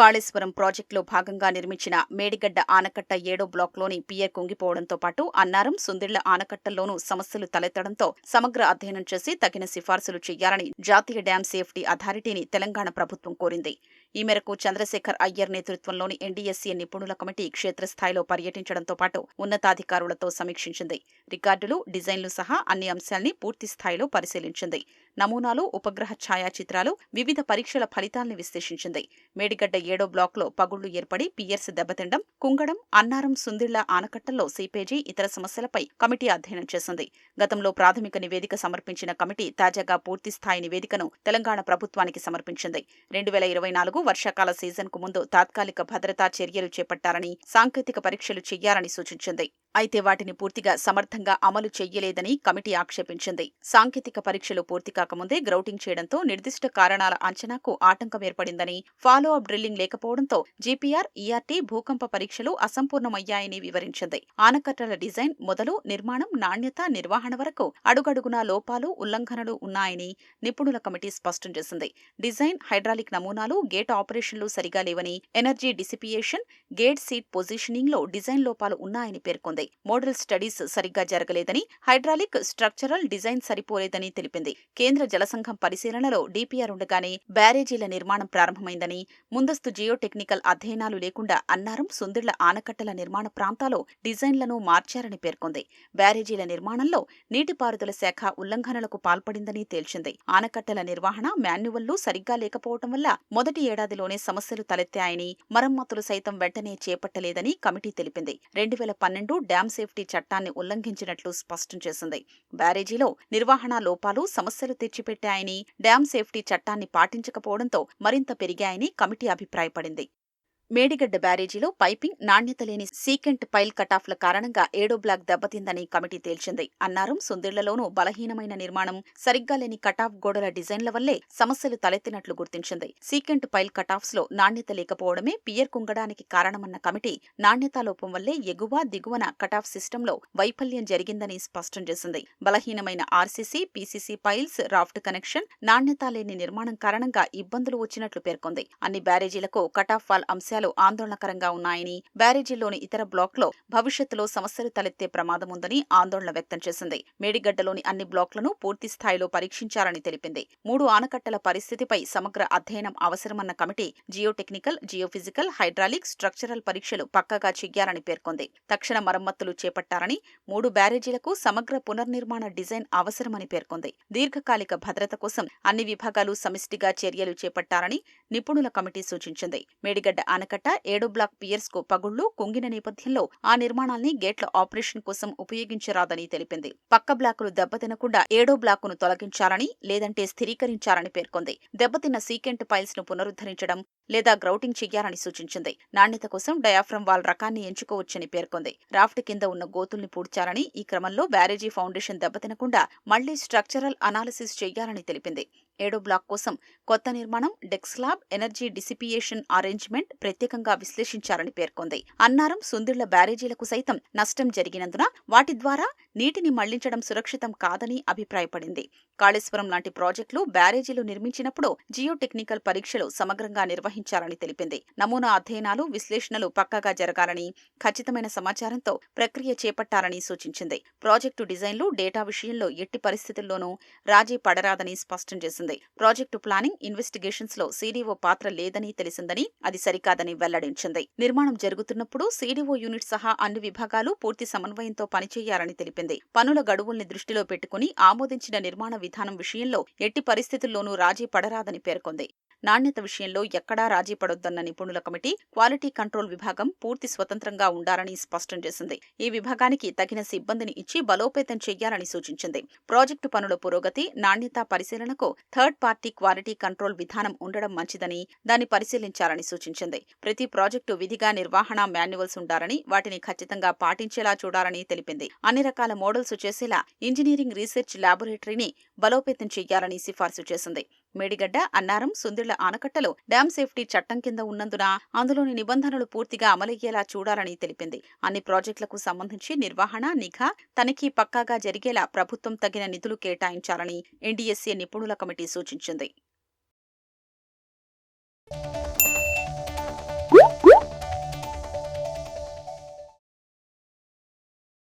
కాళేశ్వరం ప్రాజెక్టులో భాగంగా నిర్మించిన మేడిగడ్డ ఆనకట్ట ఏడో బ్లాక్లోని పియర్ కుంగిపోవడంతో పాటు అన్నారం సుందిళ్ళ ఆనకట్టల్లోనూ సమస్యలు తలెత్తడంతో సమగ్ర అధ్యయనం చేసి తగిన సిఫార్సులు చేయాలని జాతీయ డ్యాం సేఫ్టీ అథారిటీని తెలంగాణ ప్రభుత్వం కోరింది. ఈ మేరకు చంద్రశేఖర్ అయ్యర్ నేతృత్వంలోని ఎన్డీఎస్సీ నిపుణుల కమిటీ క్షేత్రస్థాయిలో పర్యటించడంతో పాటు ఉన్నతాధికారులతో సమీక్షించింది. రికార్డులు డిజైన్లు సహా అన్ని అంశాల్ని పూర్తి స్థాయిలో పరిశీలించింది. నమూనాలు ఉపగ్రహ ఛాయాచిత్రాలు వివిధ పరీక్షల ఫలితాల్ని విశ్లేషించింది. మేడిగడ్డ ఏడో బ్లాక్లో పగుళ్ళు ఏర్పడి పియర్స్ దెబ్బతిండం కుంగడం అన్నారం సుందిళ్ళ ఆనకట్టల్లో సీపేజీ ఇతర సమస్యలపై కమిటీ అధ్యయనం చేసింది. గతంలో ప్రాథమిక నివేదిక సమర్పించిన కమిటీ తాజాగా పూర్తిస్థాయి నివేదికను తెలంగాణ ప్రభుత్వానికి సమర్పించింది. రెండు వేల ఇరవై నాలుగు వర్షాకాల సీజన్కు ముందు తాత్కాలిక భద్రతా చర్యలు చేపట్టారని సాంకేతిక పరీక్షలు చేయాలని సూచించింది. అయితే వాటిని పూర్తిగా సమర్థంగా అమలు చెయ్యలేదని కమిటీ ఆక్షేపించింది. సాంకేతిక పరీక్షలు పూర్తి కాకముందే గ్రౌటింగ్ చేయడంతో నిర్దిష్ట కారణాల అంచనాకు ఆటంకం ఏర్పడిందని ఫాలో అప్ డ్రిల్లింగ్ లేకపోవడంతో జీపీఆర్ ఈఆర్టీ భూకంప పరీక్షలు అసంపూర్ణమయ్యాయని వివరించింది. ఆనకట్టల డిజైన్ మొదలు నిర్మాణం నాణ్యత నిర్వహణ వరకు అడుగడుగునా లోపాలు ఉల్లంఘనలు ఉన్నాయని నిపుణుల కమిటీ స్పష్టం చేసింది. డిజైన్ హైడ్రాలిక్ నమూనాలు గేట్ ఆపరేషన్లు సరిగా లేవని ఎనర్జీ డిసిపియేషన్ గేట్ సీట్ పొజిషనింగ్లో డిజైన్ లోపాలు ఉన్నాయని పేర్కొంది. మోడల్ స్టడీస్ సరిగ్గా జరగలేదని హైడ్రాలిక్ స్ట్రక్చరల్ డిజైన్ సరిపోలేదని తెలిపింది. కేంద్ర జలసంఘం పరిశీలనలో డీపీఆర్ ఉండగానే బ్యారేజీల నిర్మాణం ప్రారంభమైందని ముందస్తు జియోటెక్నికల్ అధ్యయనాలు లేకుండా అన్నారం సుందిళ్ళ ఆనకట్టల నిర్మాణ ప్రాంతాల్లో డిజైన్లను మార్చారని పేర్కొంది. బ్యారేజీల నిర్మాణంలో నీటిపారుదల శాఖ ఉల్లంఘనలకు పాల్పడిందని తేల్చింది. ఆనకట్టల నిర్వహణ మాన్యువల్లు సరిగ్గా లేకపోవటం వల్ల మొదటి ఏడాదిలోనే సమస్యలు తలెత్తాయని మరమ్మతులు సైతం వెంటనే చేపట్టలేదని కమిటీ తెలిపింది. రెండు వేల పన్నెండు డ్యాం సేఫ్టీ చట్టాన్ని ఉల్లంఘించినట్లు స్పష్టం చేసింది. బ్యారేజీలో నిర్వహణ లోపాలు సమస్యలు తెచ్చిపెట్టాయని డ్యాం సేఫ్టీ చట్టాన్ని పాటించకపోవడంతో మరింత పెరిగాయని కమిటీ అభిప్రాయపడింది. మేడిగడ్డ బ్యారేజీలో పైపింగ్ నాణ్యత లేని సీకెంట్ పైల్ కటాఫ్ల కారణంగా ఏడో బ్లాక్ దెబ్బతిందని కమిటీ తేల్చింది. అన్నారం సుందిళ్ళలోనూ బలహీనమైన నిర్మాణం సరిగ్గా లేని కటాఫ్ గోడల డిజైన్ల వల్లే సమస్యలు తలెత్తినట్లు గుర్తించింది. సీకెంట్ పైల్ కటాఫ్స్లో నాణ్యత లేకపోవడమే పియర్ కుంగడానికి కారణమన్న కమిటీ నాణ్యతా లోపం వల్లే ఎగువ దిగువన కటాఫ్ సిస్టంలో వైఫల్యం జరిగిందని స్పష్టం చేసింది. బలహీనమైన RCC PCC piles raft connection నాణ్యత లేని నిర్మాణం కారణంగా ఇబ్బందులు వచ్చినట్లు పేర్కొంది. అన్ని బ్యారేజీలకు కటాఫ్ వాల్ అంశాలు ఆందోళనకరంగా ఉన్నాయని బ్యారేజీలోని ఇతర బ్లాక్లో భవిష్యత్తులో సమస్యలు తలెత్తే ప్రమాదముందని ఆందోళన వ్యక్తం చేసింది. మేడిగడ్డలోని అన్ని బ్లాక్లను పూర్తి స్థాయిలో పరీక్షించాలని తెలిపింది. మూడు ఆనకట్టల పరిస్థితిపై సమగ్ర అధ్యయనం అవసరమన్న committee geotechnical geophysical hydraulic structural పరీక్షలు పక్కగా చెయ్యాలని పేర్కొంది. తక్షణ మరమ్మతులు చేపట్టాలని మూడు బ్యారేజీలకు సమగ్ర పునర్నిర్మాణ డిజైన్ అవసరమని పేర్కొంది. దీర్ఘకాలిక భద్రత కోసం అన్ని విభాగాలు సమిష్టిగా చర్యలు చేపట్టాలని నిపుణుల కమిటీ సూచించింది. మేడిగడ్డ ఆనకట్ట ఏడో బ్లాక్ పియర్స్కు పగుళ్ళు కుంగిన నేపథ్యంలో ఆ నిర్మాణాల్ని గేట్ల ఆపరేషన్ కోసం ఉపయోగించరాదని తెలిపింది. పక్క బ్లాకులు దెబ్బతినకుండా ఏడో బ్లాకును తొలగించాలని లేదంటే స్థిరీకరించాలని పేర్కొంది. దెబ్బతిన్న సీకెంట్ పైల్స్ను పునరుద్ధరించడం లేదా గ్రౌటింగ్ చెయ్యాలని సూచించింది. నాణ్యత కోసం డయాఫ్రమ్ వాల్ రకాన్ని ఎంచుకోవచ్చని పేర్కొంది. రాఫ్ట్ కింద ఉన్న గోతుల్ని పూడ్చాలని ఈ క్రమంలో బ్యారేజీ ఫౌండేషన్ దెబ్బతినకుండా మళ్ళీ స్ట్రక్చరల్ అనాలిసిస్ చెయ్యాలని తెలిపింది. ఏడో బ్లాక్ కోసం కొత్త నిర్మాణం డెక్స్లాబ్ ఎనర్జీ డిసిపియేషన్ అరేంజ్మెంట్ ప్రత్యేకంగా విశ్లేషించారని పేర్కొంది. అన్నారం సుందిళ్ళ బ్యారేజీలకు సైతం నష్టం జరిగినందున వాటి ద్వారా నీటిని మళ్ళించడం సురక్షితం కాదని అభిప్రాయపడింది. కాళేశ్వరం లాంటి ప్రాజెక్టులు బ్యారేజీలు నిర్మించినప్పుడు జియోటెక్నికల్ పరీక్షలు సమగ్రంగా నిర్వహించాలని తెలిపింది. నమూనా అధ్యయనాలు విశ్లేషణలు పక్కాగా జరగాలని ఖచ్చితమైన సమాచారంతో ప్రక్రియ చేపట్టాలని సూచించింది. ప్రాజెక్టు డిజైన్లు డేటా విషయంలో ఎట్టి పరిస్థితుల్లోనూ రాజీ పడరాదని స్పష్టం చేసింది. ప్రాజెక్టు ప్లానింగ్ ఇన్వెస్టిగేషన్స్లో సీడీఓ పాత్ర లేదని తెలిసిందని అది సరికాదని వెల్లడించింది. నిర్మాణం జరుగుతున్నప్పుడు సీడీఓ యూనిట్ సహా అన్ని విభాగాలు పూర్తి సమన్వయంతో పనిచేయాలని తెలిపింది. పనుల గడువుల్ని దృష్టిలో పెట్టుకుని ఆమోదించిన నిర్మాణ విధానం విషయంలో ఎట్టి పరిస్థితుల్లోనూ రాజీ పడరాదని పేర్కొంది. నాణ్యత విషయంలో ఎక్కడా రాజీ పడొద్దన్న నిపుణుల కమిటీ క్వాలిటీ కంట్రోల్ విభాగం పూర్తి స్వతంత్రంగా ఉండాలని స్పష్టం చేసింది. ఈ విభాగానికి తగిన సిబ్బందిని ఇచ్చి బలోపేతం చెయ్యాలని సూచించింది. ప్రాజెక్టు పనుల పురోగతి నాణ్యత పరిశీలనకు థర్డ్ పార్టీ క్వాలిటీ కంట్రోల్ విధానం ఉండడం మంచిదని దాన్ని పరిశీలించాలని సూచించింది. ప్రతి ప్రాజెక్టు విధిగా నిర్వహణ మాన్యువల్స్ ఉండాలని వాటిని ఖచ్చితంగా పాటించేలా చూడాలని తెలిపింది. అన్ని రకాల మోడల్స్ చేసేలా ఇంజనీరింగ్ రీసెర్చ్ ల్యాబొరేటరీని బలోపేతం చెయ్యాలని సిఫార్సు చేసింది. మేడిగడ్డ అన్నారం సుందిళ్ళ ఆనకట్టలో డ్యాం సేఫ్టీ చట్టం కింద ఉన్నందున అందులోని నిబంధనలు పూర్తిగా అమలయ్యేలా చూడాలని తెలిపింది. అన్ని ప్రాజెక్టులకు సంబంధించి నిర్వహణ నిఘా తనిఖీ పక్కాగా జరిగేలా ప్రభుత్వం తగిన నిధులు కేటాయించాలని ఎన్డీఎస్సీ నిపుణుల కమిటీ సూచించింది.